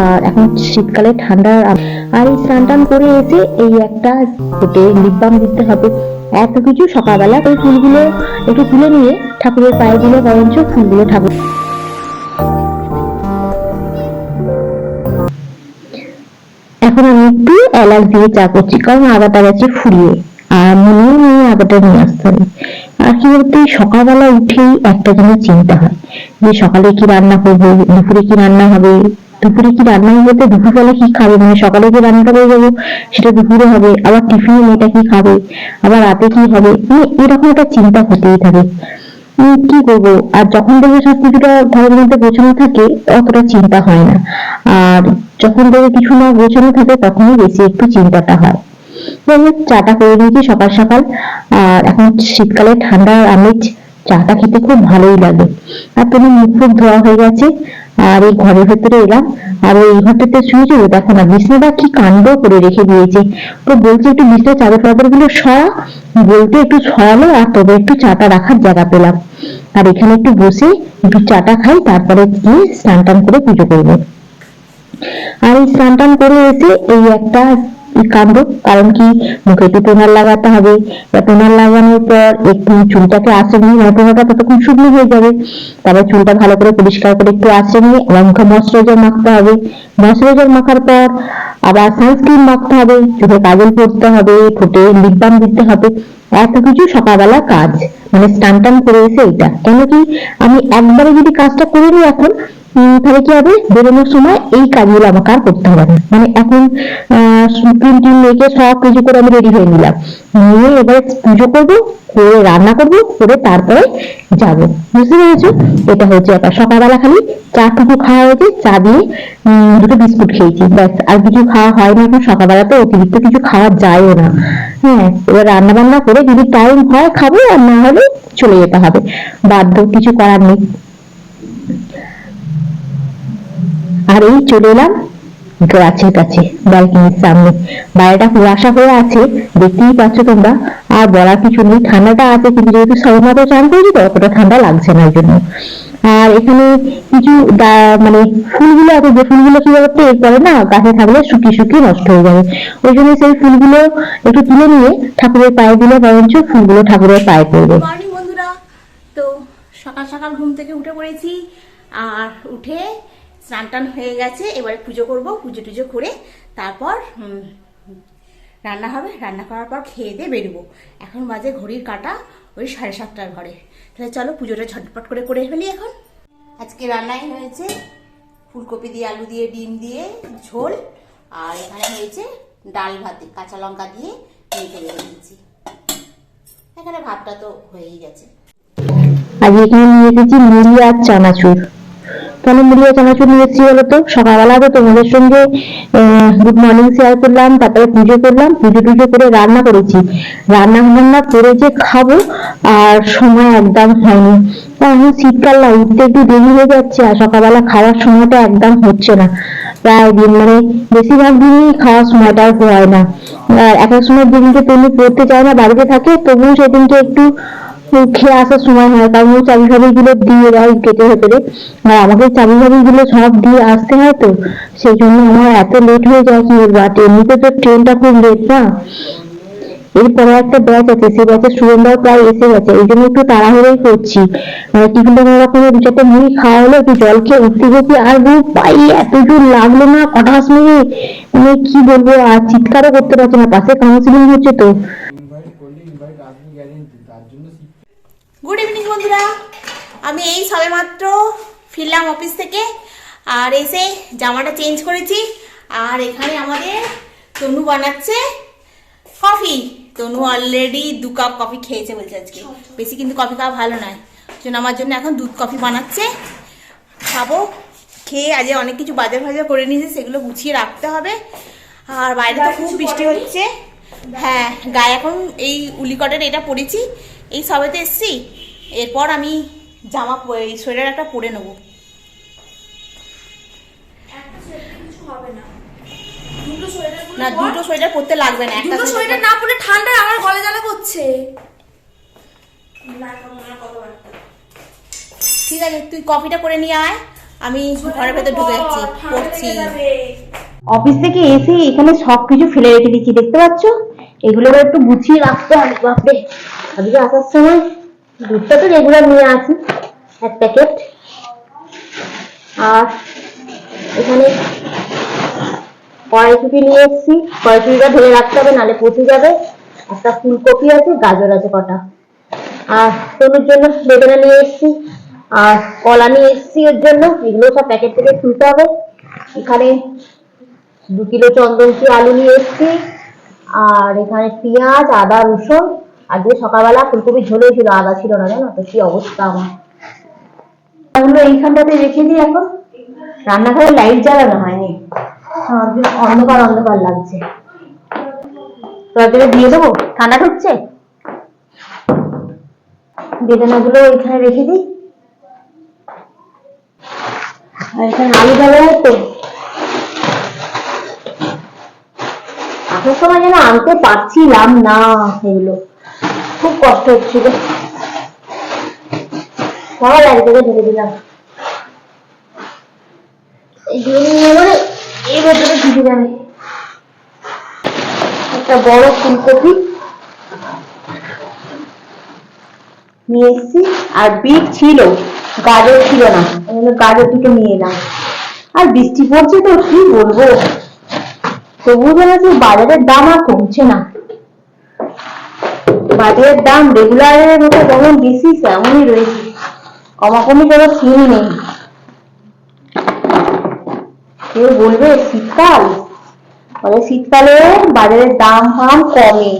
আর এখন শীতকালে ঠান্ডা। আর এই স্নান টান করে এসে এই একটা ফুটে লিপ বাম দিতে হবে। এত কিছু সকালবেলা ওই ফুলগুলো একটু তুলে নিয়ে ঠাকুরের পায়ে দিলে বরঞ্চ ফুলগুলো ঠাকুর এখন আমি একটু এলাচ দিয়ে চা করছি, কারণ আগাটা গেছে ফুরিয়ে। আর নিয়ে আগাটা নিয়ে আসতে হবে। আর কি বলতে সকালবেলা উঠেই একটা যেন চিন্তা হয় যে সকালে কি রান্না করব, দুপুরে কি রান্না হবে, দুপুরে কি রান্না হবে দুপুরবেলা কি খাবে? মানে সকালে যে রান্নাটা করে যাব, সেটা দুপুরে হবে, আবার টিফিনে মেয়েটা কি খাবে, আবার রাতে কি হবে? মানে এরকম একটা চিন্তা হতেই থাকে। কি করব? আর যখন দেখবে সব কিছুটা ঘরের মধ্যে গোছানো থাকে, অতটা চিন্তা হয় না। আর যখন দেখবে কিছু না গোছানো থাকে, তখনই বেশি একটু চিন্তাটা হয়। চাটা করে নিয়েছি সকাল সকাল। আর এখন শীতকালে ঠান্ডা আমেজ, চাটা খেতে খুব ভালোই লাগে। আর তুমি মুখ ফুক ধোয়া হয়ে গেছে, আর এই ঘরের ভেতরে এলাম। আর ওই ঘরটাতে শুয়েছিল দেখো না, বিছনাটা কি কাণ্ড করে রেখে দিয়েছে। তো বলছে একটু বিছনা চাদর টাদরগুলো সরা বলতে একটু সরালো আর তবে একটু চাটা রাখার জায়গা পেলাম। আর এখানে একটু বসে একটু চাটা খাই, তারপরে গিয়ে স্নান টান করে পুজো করব। আর এই স্নান টান করে এসে এই একটা কাণ্ড কারণ কি? মুখে একটু টোনার লাগাতে হবে। টোনার লাগানোর পর একটু চুলটাকে আঁচড়ে নিয়ে মানে টোনাটা ততক্ষণ শুকনো হয়ে যাবে। তারপর চুলটা ভালো করে পরিষ্কার করে একটু আঁচড়ে নিয়ে আবার মুখে ময়শ্চারাইজার মাখতে হবে। ময়শ্চারাইজার মাখার পর আবার সানস্ক্রিন মাখতে হবে। চোখে কাজল পরতে হবে, ঠোঁটে লিপ বাম দিতে হবে। এত কিছু সকালবেলা কাজ। মানে স্টান টান করে এসে এটা। কেন কি? আমি একবারে যদি কাজটা করে নিই এখন তাহলে কি হবে? বেরোনোর সময় এই কাজগুলো আমাকে আর করতে হবে না। মানে এখন ক্রিম টিম সব কিছু করে আমি রেডি হয়ে নিলাম। নিয়ে এবারে পুজো করব, করে রান্না করব, করে তারপরে যাব। বুঝতে পেরেছ? এটা হচ্ছে ব্যাপার। সকালবেলা খালি চা টুকু খাওয়া হয়েছে, চা দিয়ে দুটো বিস্কুট খেয়েছি, ব্যাস। আর কিছু খাওয়া হয় না এখন সকালবেলা, তো অতিরিক্ত কিছু খাওয়া যায়ও না। হ্যাঁ এবার রান্না বান্না করে যদি টাইম হয় খাব, আর না হলে চলে যেতে হবে। বাধ্য, কিছু করার নেই। আর এই চলে এলাম। গাছের কাছে ব্যালকনির সামনে। বাইরেটা কুয়াশা হয়ে আছে, দেখতেই পাচ্ছ তোমরা। আর বলার কিছু নেই, ঠান্ডাটা আছে, কিন্তু যেহেতু সবেমাত্র চান করেছি তো অতটা ঠান্ডা লাগছে না জন্য আর এখানে কিছু মানে ফুলগুলো আছে, যে ফুলগুলো কি বলতো, এরপরে না গাছে থাকলে শুকিয়ে শুকিয়ে নষ্ট হয়ে যাবে। ওই জন্য সেই ফুলগুলো একটু তুলে নিয়ে ঠাকুরের পায়ে দিলে বরঞ্চ ফুলগুলো ঠাকুরের পায়ে পড়বে। বন্ধুরা। তো সকাল সকাল ঘুম থেকে উঠে পড়েছি, আর উঠে স্নান টান হয়ে গেছে, এবারে পুজো করব, পুজো টুজো করে তারপর রান্না হবে। রান্না করার পর খেয়ে দিয়ে বেরোবো। এখন বাজে ঘড়ির কাটা, ওই সাড়ে সাতটার ঘরে। তাহলে চলো পুজোটা ঝটপট করে করে ফেলি এখন। আজকে রান্নাই হয়েছে ফুলকপি দিয়ে, আলু দিয়ে, ডিম দিয়ে, ঝোল। আর এখানে হয়েছে ডাল ভাতে কাঁচা লঙ্কা দিয়ে মেখে রেখে দিয়েছি। এখানে ভাতটা তো হয়েই গেছে। আজ এখানে নিয়ে এসেছি মুড়ি আর চানাচুর। কেন মুড়ি আর চানাচুর নিয়ে এসেছি বলতো সকালবেলা তো তোমাদের সঙ্গে গুড মর্নিং শেয়ার করলাম, তারপরে পুজো করলাম, পুজো টুজো করে রান্না করেছি। রান্না বান্না করে যে খাব, আর সময় একদম হয়নি। এখন শীতকাল না, উঠতে একটু দেরি হয়ে যাচ্ছে, আর সকালবেলা খাওয়ার সময়টা একদম হচ্ছে না। প্রায় দিন মানে বেশিরভাগ দিনই খাওয়ার সময়টা আর হয় না। আর এক এক সময় যেদিনকে তুমি পড়তে চায় না, বাড়িতে থাকে, তবুও সেদিনকে একটু খেয়ে আসার সময় হয় কারণ ওই চাবি গুলো দিয়ে দেয় কেটে ভেতরে আর আমাকে চাবি ফাবি গুলো সব দিয়ে আসতে হয় তো, সেই জন্য আমার এত লেট হয়ে যায় কি বলব, আর এমনিতে তো ট্রেনটা খুব লেট না। এরপরে একটা ব্যাচ আছে, সেই ব্যাচের স্টুডেন্টরাও প্রায় এসে গেছে, এই জন্য একটু তাড়াহুড়োই করছি। টিফিনটা কোনো রকমের দু চারটে মুড়ি খাওয়া হলো একটু জল খেয়ে উঠতে গেছি, আর গো পাই এত জোর লাগল না কটার সময় মানে কি বলব, আর চিৎকারও করতে পারছি না, পাশে কাউন্সিলিং হচ্ছে তো। গুড ইভিনিং বন্ধুরা। আমি এই সবেমাত্র ফিরলাম অফিস থেকে আর এসে জামাটা চেঞ্জ করেছি। আর এখানে আমাদের তনু বানাচ্ছে কফি তনু অলরেডি দু কাপ কফি খেয়েছে বলছে আজকে। বেশি কিন্তু কফি খাওয়া ভালো নয়। জন্য আমার জন্য এখন দুধ কফি বানাচ্ছে। খাব। খেয়ে আজ অনেক কিছু বাজার ফাজার করে নিয়েছে সেগুলো গুছিয়ে রাখতে হবে। আর বাইরে তো খুব বৃষ্টি হচ্ছে। হ্যাঁ গায়ে এখন এই উলিকটের এটা পরেছি এই সবেতে এসছি। এরপর আমি জামা এই সোয়েটার একটা পরে নেব। না। দুটো সোয়েটার পরতে লাগবে না একটা সোয়েটার না পরে ঠান্ডা আমার গলা জ্বালা করছে। ঠিক আছে তুই কফিটা করে নিয়ে আয় আমি ঘরের ভেতর ঢুকে যাচ্ছি পড়ছি। অফিস থেকে এসে এখানে সবকিছু ফেলে রেখে দিচ্ছি দেখতে পাচ্ছ? এগুলো একটু গুছিয়ে রাখতে হবে বাপরে। আজকে আসার সময় দুধটা তো রেগুলার নিয়ে আসি, এক প্যাকেট আর এখানে কড়াইশুটি নিয়ে এসেছি। কড়াইশুটিটা ঢেলে রাখতে হবে, নাহলে পচে যাবে। একটা ফুলকপি আছে, গাজর আছে কটা। আর তনুর জন্য বেদনা নিয়ে এসেছি। আর কলা নিয়ে এসেছি ওর জন্য। এগুলো সব প্যাকেট থেকে তুলতে হবে। এখানে দু কিলো চন্দনচি আলু নিয়ে এসেছি। আর এখানে পেঁয়াজ, আদা, রসুন আজকে সকালবেলা ফুলকপি ঝোলে ছিল আদা ছিল না, জানো? তো কি অবস্থা আমার। এগুলো এইখানটাতে রেখে দিই এখন? রান্নাঘরে লাইট জ্বালানো হয়নি। অন্ধকার অন্ধকার লাগছে। তোরা দিয়ে দেবো? ঠান্ডা ঢুকছে? বেদনাগুলো এখানে রেখে দিই। আর এখানে আলু দেওয়া তো আসার সময় যেন আনতে পারছিলাম না সেগুলো খুব কষ্ট হচ্ছিল। ঢেলে দিলাম। এই ভেতরে ঢুকে যাবে একটা বড় ফুলকপি নিয়ে আর বিট ছিল, গাজর ছিল না। গাজর দুটো নিয়ে এলাম আর বৃষ্টি পড়ছে তো, কি বলব? তবু যেন বাজারের দাম আর কমছে না। বাজারের দাম রেগুলারের মতো যেমন বেশি, তেমনই রয়েছে। কমাকমি কোনো সিন নেই। কেউ বলবে, শীতকাল? বলে, শীতকালে বাজারের দাম ফাম কমে।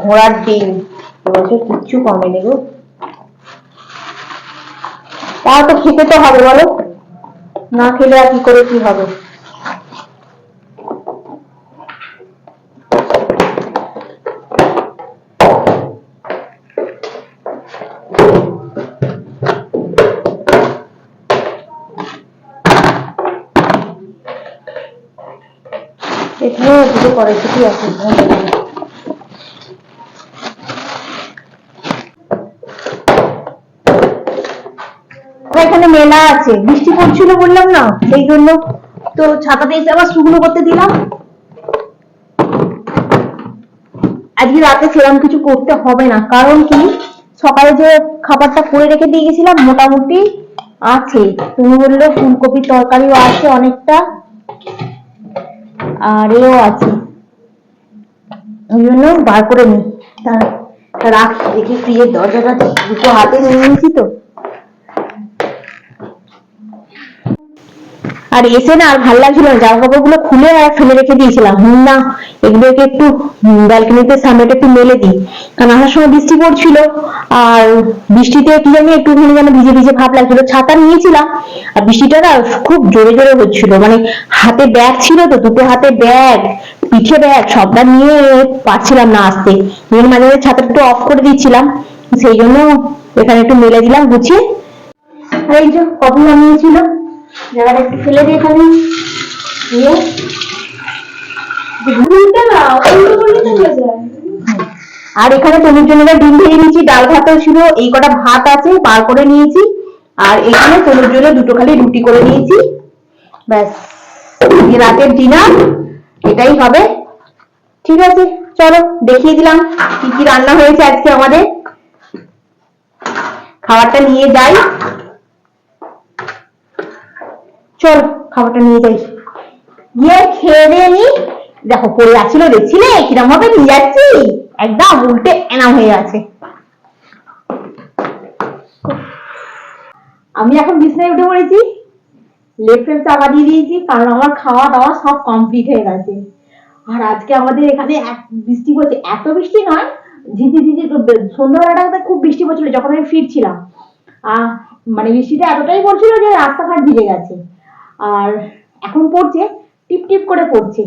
ঘোড়ার ডিম এবছর কিচ্ছু কমেনি গো। তাও তো খেতে তো হবে বলো। না খেলে আর কি করে কি হবে? এখানেও দুটো কড়াইশুটি আছে এখানে মেলা আছে বৃষ্টি পড়ছিল বললাম না, সেই জন্য তো ছাতাতে এসে আবার শুকনো করতে দিলাম। আজকে রাতে সেরকম কিছু করতে হবে না, কারণ কি? সকালে যে খাবারটা করে রেখে দিয়ে গেছিলাম, মোটামুটি আছে। তুমি বললে ফুলকপির তরকারিও আছে অনেকটা। আর এও আছে। ওই জন্য বার করে নি। তা রাখছি রাখ দেখি ফ্রিজের দরজাটা দুটো হাতে নিয়ে নিয়েছি তো। আর এসে না আর ভালো লাগছিল না। জামা কাপড়গুলো খুলে আর ফেলে রেখে দিয়েছিলাম। হুম, না, এগুলোকে একটু ব্যালকনিতে সামনেটা একটু মেলে দিই। কারণ আসার সময় বৃষ্টি পড়ছিল আর বৃষ্টিতে কি জানি একটুখানি যেন ভিজে ভিজে ভাব লাগছিল। ছাতা নিয়েছিলাম আর বৃষ্টিটা না খুব জোরে জোরে হচ্ছিল। মানে হাতে ব্যাগ ছিল তো, দুটো হাতে ব্যাগ, পিঠে ব্যাগ, সবটা নিয়ে পারছিলাম না আসতে। জন্য মাঝে মাঝে ছাতাটা একটু অফ করে দিচ্ছিলাম। সেই জন্য এখানে একটু মেলে দিলাম, গুছিয়ে। এই যে কফি বানিয়েছিল জায়গাটা একটু ফেলে দিয়ে এখানে দিয়ে আর এখানে জন্য ডিম ভেজে নিয়েছি, ডাল ছিল, এই কটা ভাত আছে, বার করে নিয়েছি। আর এখানে জন্য দুটো খালি রুটি করে নিয়েছি। ব্যাস রাতের ডিনার এটাই হবে। ঠিক আছে, চলো, দেখিয়ে দিলাম কি কি রান্না হয়েছে আজকে আমাদের। খাবারটা নিয়ে যাই। চল খাবারটা নিয়ে যাই। গিয়ে খেয়ে দিয়ে নি। দেখো, পড়ে যাচ্ছিল দেখছিলে? কিরম ভাবে নিয়ে যাচ্ছি? একদম উল্টে এনাম হয়ে আছে। আমি এখন বিছনায় উঠে পড়েছি। লেফটেল চাপা দিয়ে দিয়েছি, কারণ আমার খাওয়া দাওয়া সব কমপ্লিট হয়ে গেছে। আর আজকে আমাদের এখানে এক- বৃষ্টি পড়ছে। এত বৃষ্টি নয়, ঝিঝি ঝিঝি সন্ধ্যাবেলাটাতে খুব বৃষ্টি পড়ছিল, যখন আমি ফিরছিলাম। আহ মানে বৃষ্টিটা এতটাই পড়ছিল যে রাস্তাঘাট ভিজে গেছে। আর এখন পড়ছে, টিপ টিপ করে পড়ছে।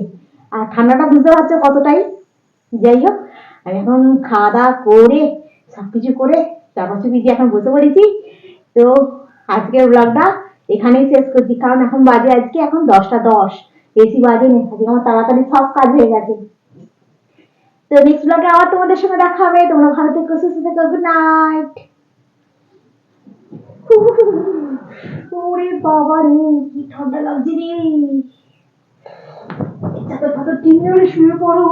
আর ঠান্ডাটা বুঝতে পারছ কতটাই? যাই হোক এখন খাওয়া দাওয়া করে, সবকিছু করে চাপা চুপি দিয়ে এখন বসে পড়েছি। তো আজকের ব্লগটা এখানেই শেষ করছি, কারণ এখন বাজে আজকে এখন দশটা দশ। বেশি বাজে নেই, আজকে আমার তাড়াতাড়ি সব কাজ হয়ে গেছে। তো নেক্সট ব্লগে আবার তোমাদের সঙ্গে দেখা হবে। তোমরা ভালো থেকো, সুস্থ থেকো গুড নাইট ওরে বাবা রে কি ঠান্ডা লাগছে রে। চাদর ফাদর টেনে শুয়ে পড়ো।